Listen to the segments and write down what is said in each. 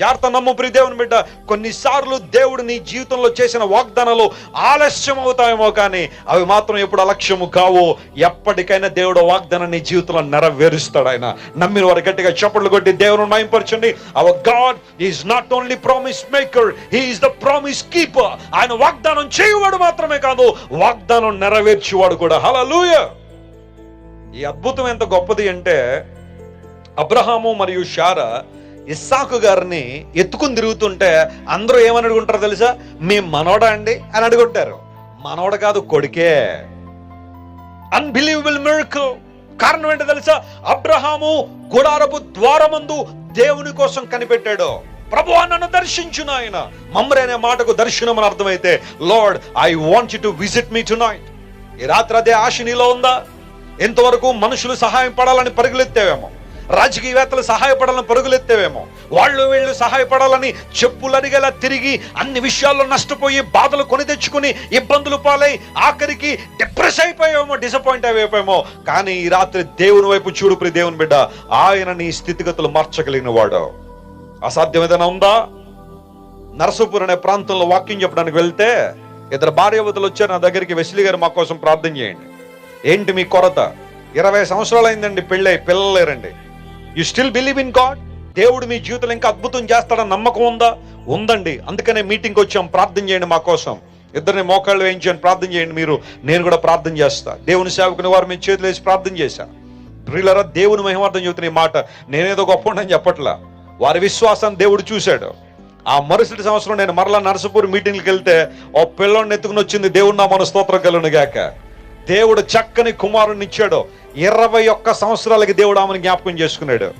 జాగ్రత్త నమ్ము ప్రి దేవుని బిడ్డ. కొన్నిసార్లు దేవుడు నీ జీవితంలో చేసిన వాగ్దానాలు ఆలస్యం అవుతాయేమో కానీ అవి మాత్రం ఎప్పుడు అలక్ష్యము కావు. ఎప్పటికైనా దేవుడు వాగ్దానం నీ జీవితంలో నెరవేరుస్తాడు ఆయన. నమ్మిన వారు గట్టిగా చప్పట్లు కొట్టి దేవుని మయంపరచండి our god is not only promise maker he's the promise keeper ఆయన వాగ్దానం చేయువాడు మాత్రమే కాదు వాగ్దానం నెరవేర్చేవాడు కూడా. హలలుయ ఈ అద్భుతం ఎంత గొప్పది అంటే అబ్రహాము మరియు షారా ఇస్సాకు గారిని ఎత్తుకుని తిరుగుతుంటే అందరూ ఏమని అడుగుంటారో తెలుసా? మీ మనోడా అండి? అని అడుగుంటారు. మనోడ కాదు కొడుకే. అన్బిలీవబుల్ మిరకల్ కారణం ఏంటో తెలుసా? అబ్రహాము గుడారపు ద్వారమందు దేవుని కోసం కనిపెట్టాడు. ప్రభు నన్ను దర్శించు ఆయన మమ్మరే అనే మాటకు దర్శనం అని అర్థమైతే lord I want to visit me tonight ఈ రాత్రి అదే ఆశ నీలో ఉందా? ఎంతవరకు మనుషులు సహాయం పడాలని పరిగెలెత్తావేమో. రాజకీయవేత్తలు సహాయపడాలని పరుగులెత్తేవేమో. వాళ్ళు వీళ్ళు సహాయపడాలని చెప్పులరిగేలా తిరిగి అన్ని విషయాల్లో నష్టపోయి బాధలు కొని తెచ్చుకుని ఇబ్బందులు పాలై ఆఖరికి డిప్రెస్ అయిపోయామో డిసప్పాయింట్ అయిపోయామో. కానీ ఈ రాత్రి దేవుని వైపు చూడు ప్రి దేవుని బిడ్డ. ఆయన నీ స్థితిగతులు మార్చగలిగిన వాడు అసాధ్యం ఏదైనా ఉందా? నరసపూర్ అనే ప్రాంతంలో వాక్యం చెప్పడానికి వెళ్తే ఇద్దరు భార్యవతలు వచ్చారు నా దగ్గరికి. వెసిలి గారు మా కోసం ప్రార్థన చేయండి. ఏంటి మీ కొరత? ఇరవై సంవత్సరాలు అయిందండి పెళ్ళై పిల్లలేరండి you still believe in god దేవుడు మీ జీవితంలో ఇంకా అద్భుతం చేస్తాడని నమ్మకం ఉందా? ఉందండి. అందుకనే మీటింగ్కి వచ్చాం. ప్రార్థన చేయండి మా కోసం. ఇద్దరిని మోకాళ్ళు వేయించండి. ప్రార్థన చేయండి మీరు. నేను కూడా ప్రార్థన చేస్తా. దేవుని సేవకుని వారు మీ చేతులు వేసి ప్రార్థన చేశాను ప్రియులరా దేవుని మహిమార్థం చెబుతున్న ఈ మాట నేనేదో గొప్ప ఉండని చెప్పట్లా. వారి విశ్వాసాన్ని దేవుడు చూశాడు. ఆ మరుసటి సంవత్సరం నేను మరలా నరసపూర్ మీటింగ్కి వెళ్తే ఓ పిల్లని ఎత్తుకుని వచ్చింది దేవుడు నా మన స్తోత్రం కలను గాక. దేవుడు చక్కని కుమారుని ఇచ్చాడు. ఇరవై ఒక్క సంవత్సరాలకి దేవుడు ఆమెను జ్ఞాపకం చేసుకున్నాడు.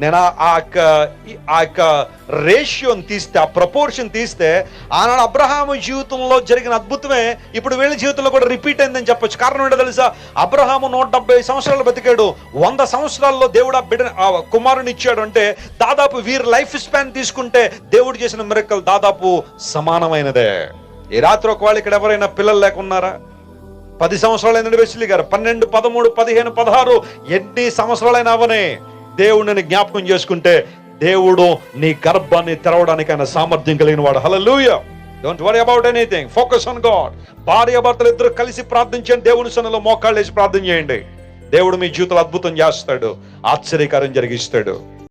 నేను ఆ- యొక్క ఆ యొక్క రేషియోని తీస్తే ఆ ప్రపోర్షన్ తీస్తే ఆనాడు అబ్రహాము జీవితంలో జరిగిన అద్భుతమే ఇప్పుడు వీళ్ళ జీవితంలో కూడా రిపీట్ అయిందని చెప్పొచ్చు. కారణం ఏంటో తెలుసా? అబ్రహాము నూట డెబ్బై సంవత్సరాలు బతికాడు. వంద సంవత్సరాల్లో దేవుడు ఆ బిడ్డ కుమారుని ఇచ్చాడు. అంటే దాదాపు వీరి లైఫ్ స్పాన్ తీసుకుంటే దేవుడు చేసిన మిరకలు దాదాపు సమానమైనదే. ఈ రాత్రి ఒకవేళ ఇక్కడ ఎవరైనా పిల్లలు లేకున్నారా పది సంవత్సరాలైన వెస్లీ గారు. పన్నెండు పదమూడు పదిహేను పదహారు ఎన్ని సంవత్సరాలైనా అవనే. దేవుడిని జ్ఞాపకం చేసుకుంటే దేవుడు నీ గర్భాన్ని తెరవడానికి ఆయన సామర్థ్యం కలిగిన వాడు. Hallelujah don't worry about anything focus on god భార్య భర్తలు ఇద్దరు కలిసి ప్రార్థించండి దేవుని సన్నలో మోకాళ్ళు వేసి ప్రార్థన చేయండి. దేవుడు మీ జీవితంలో అద్భుతం చేస్తాడు. ఆశ్చర్యకారం జరిగిస్తాడు.